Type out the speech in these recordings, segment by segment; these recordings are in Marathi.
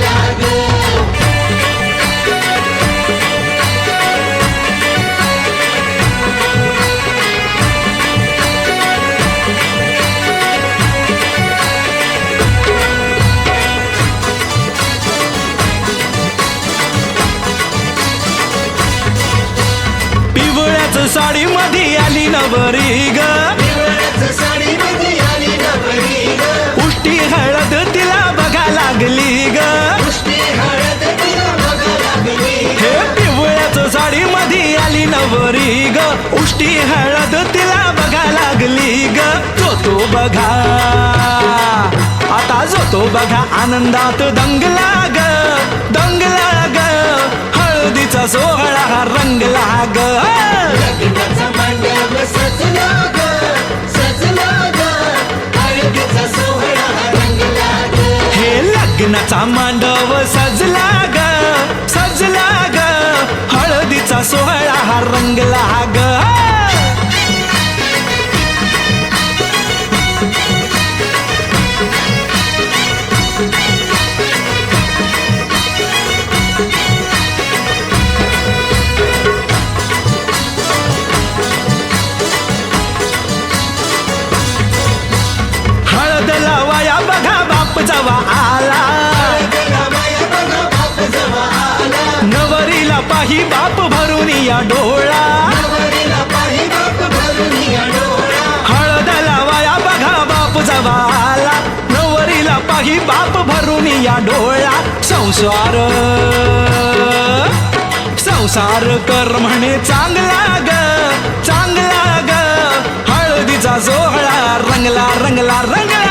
रंगला उष्टी हळद तिला बघा लागली ग. जो तो बघा. आता जो तो बघा आनंदात दंगला ग. दंगला ग. हळदीचा सोहळा हा रंगला ग. लग्नाचा मांडव सजला ग. सजला ग. हळदीचा सोहळा रंगला ग. हे लग्नाचा मांडव सजला ग. सजला ग. हळदीचा सोहळा हा रंगला ग. पाही बाप भरून या डोळा. हळद लावाया बघा बाप जवा आला नवरीला पाही बाप भरून या डोळा. संसार संसार कर म्हणे चांगला ग चांगला ग. हळदीचा सोहळा रंगला रंगला रंगला.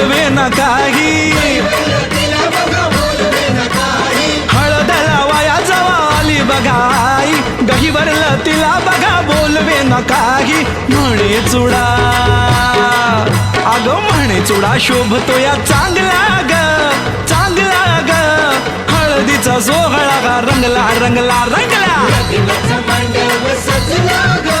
बोलवे ना काही. तिला बघा बोलवे न काही जवा आली बघाई. गहीवरला तिला बघा बोलवे ना काही. म्हणे चुडा. अगं म्हणे चुडा शोभतो या चांगला ग चांगला ग. हळदीचा सोहळा गा रंगला रंगला रंगला. सजला ग.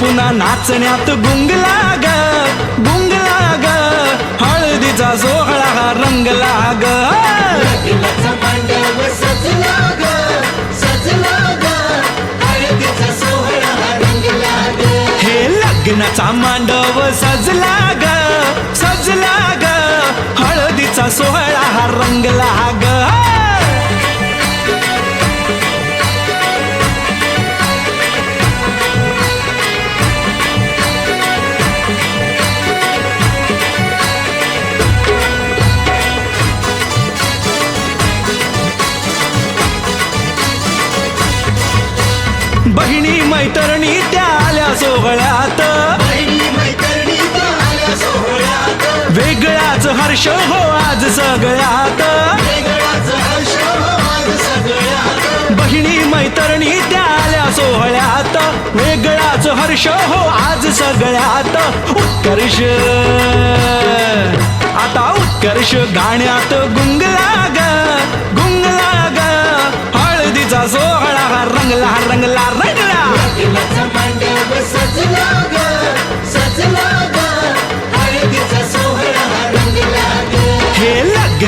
पुन्हा नाचण्यात गुंगला ग गुंगला ग. हळदीचा सोहळा हा रंगला ग. हे लग्नाचा मांडव सजला ग सजला ग. हळदीचा सोहळा हा रंगला ग. हर्ष हो आज सगळ्यात. बहिणी मैत्रिणी त्या आल्या सोहळ्यात. वेगळाच हर्ष हो आज सगळ्यात. उत्कर्ष. आता उत्कर्ष गाण्यात गुंगला ग गुंगला ग हळदीचा सोहळा हा रंगला रंगला रंगला.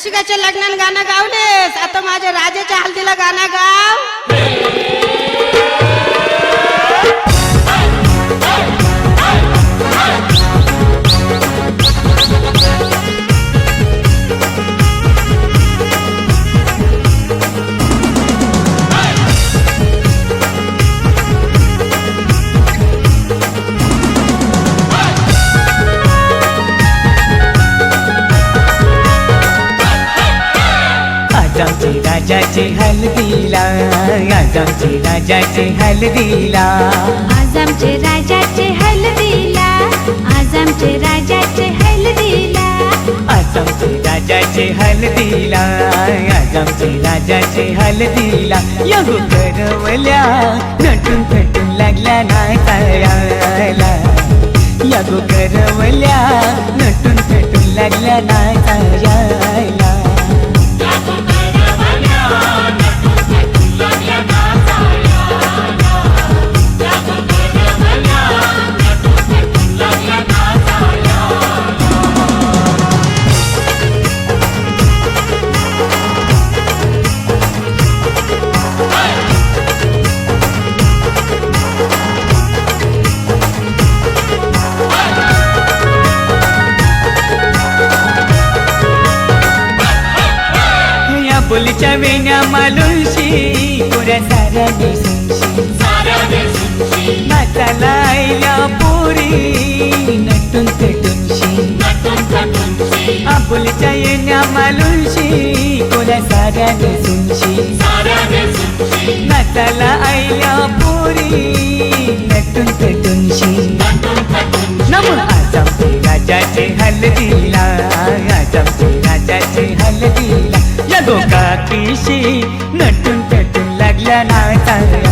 जगदीश रसिकाच्या लग्नात गाणं गावलेस. आता माझ्या राजाच्या हल्दीला गाणं गाव. राजाचे हल्दीला आज आमचे राजाचे हल्दीला. आज आमचे राजाचे हल्दीला आज आमचे राजाचे हल्दीला. आज आमचे राजाचे हल्दीला आज आमचे राजाचे हल्दीला. यगो करवल्या नटून थटून लागल्या नाचायला. यगो करवल्या नटून थटून लागल्या नाचायला. नाचाला आईल्या पोरी. नटून आपुलच्या येण्या मालुशी. पुऱ्या साऱ्या नेसूनशी नाचाला आईल्या पोरी. नटून पेटूनशी नम आज आमचे राजाचे हल्दीला आज आमचे राजाचे हल्दीला या गोकाकीशी नटून पेटून लागल्या नाचायला.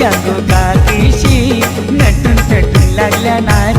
या गोकाकीशी नटून पेटून लागल्या नाचायला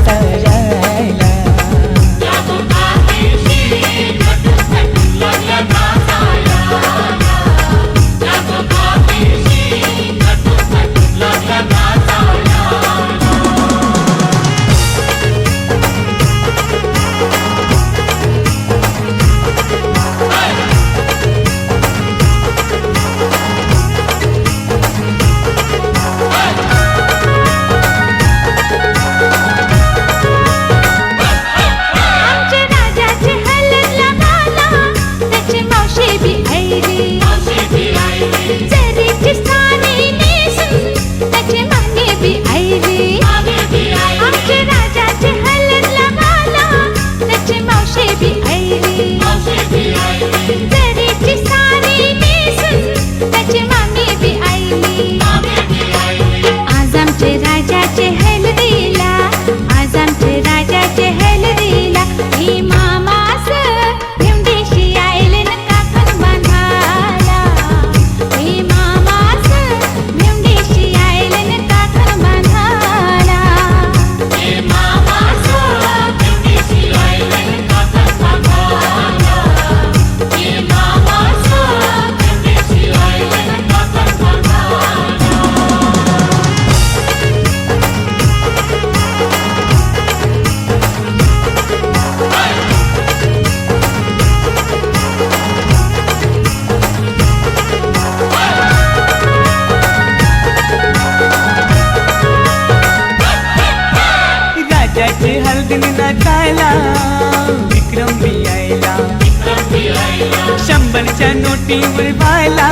नोटीवर व्हायला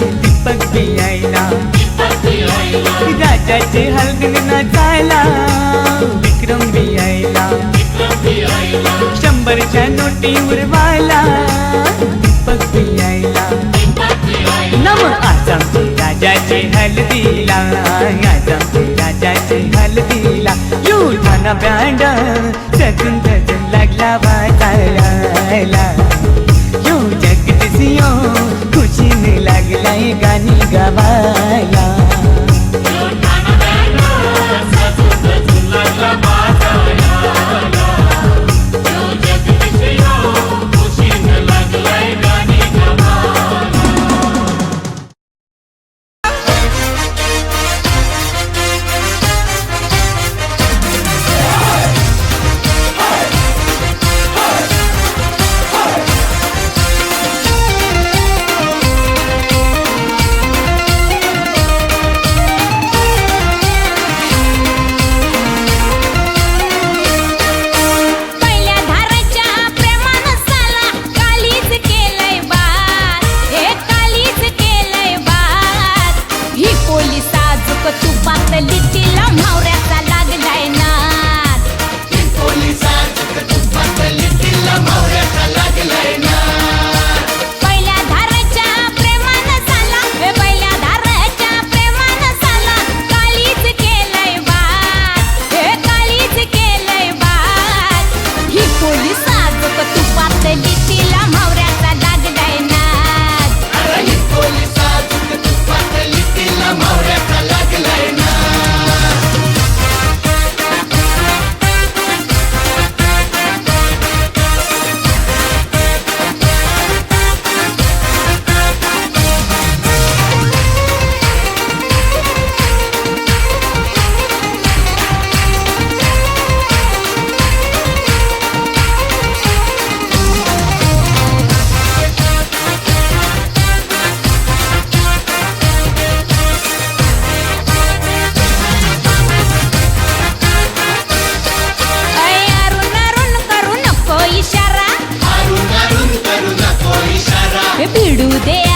दीपक बियायला राजाचे हलगीन नाचायला विक्रम बियायला शंभरच्या नोटीवर व्हायला दीपक बियायला नम आज राजाचे हलदीला आज राजाचे हलदीला युठाना बँड सजून सजून लागला बाय ಬಿಡುವುದೇ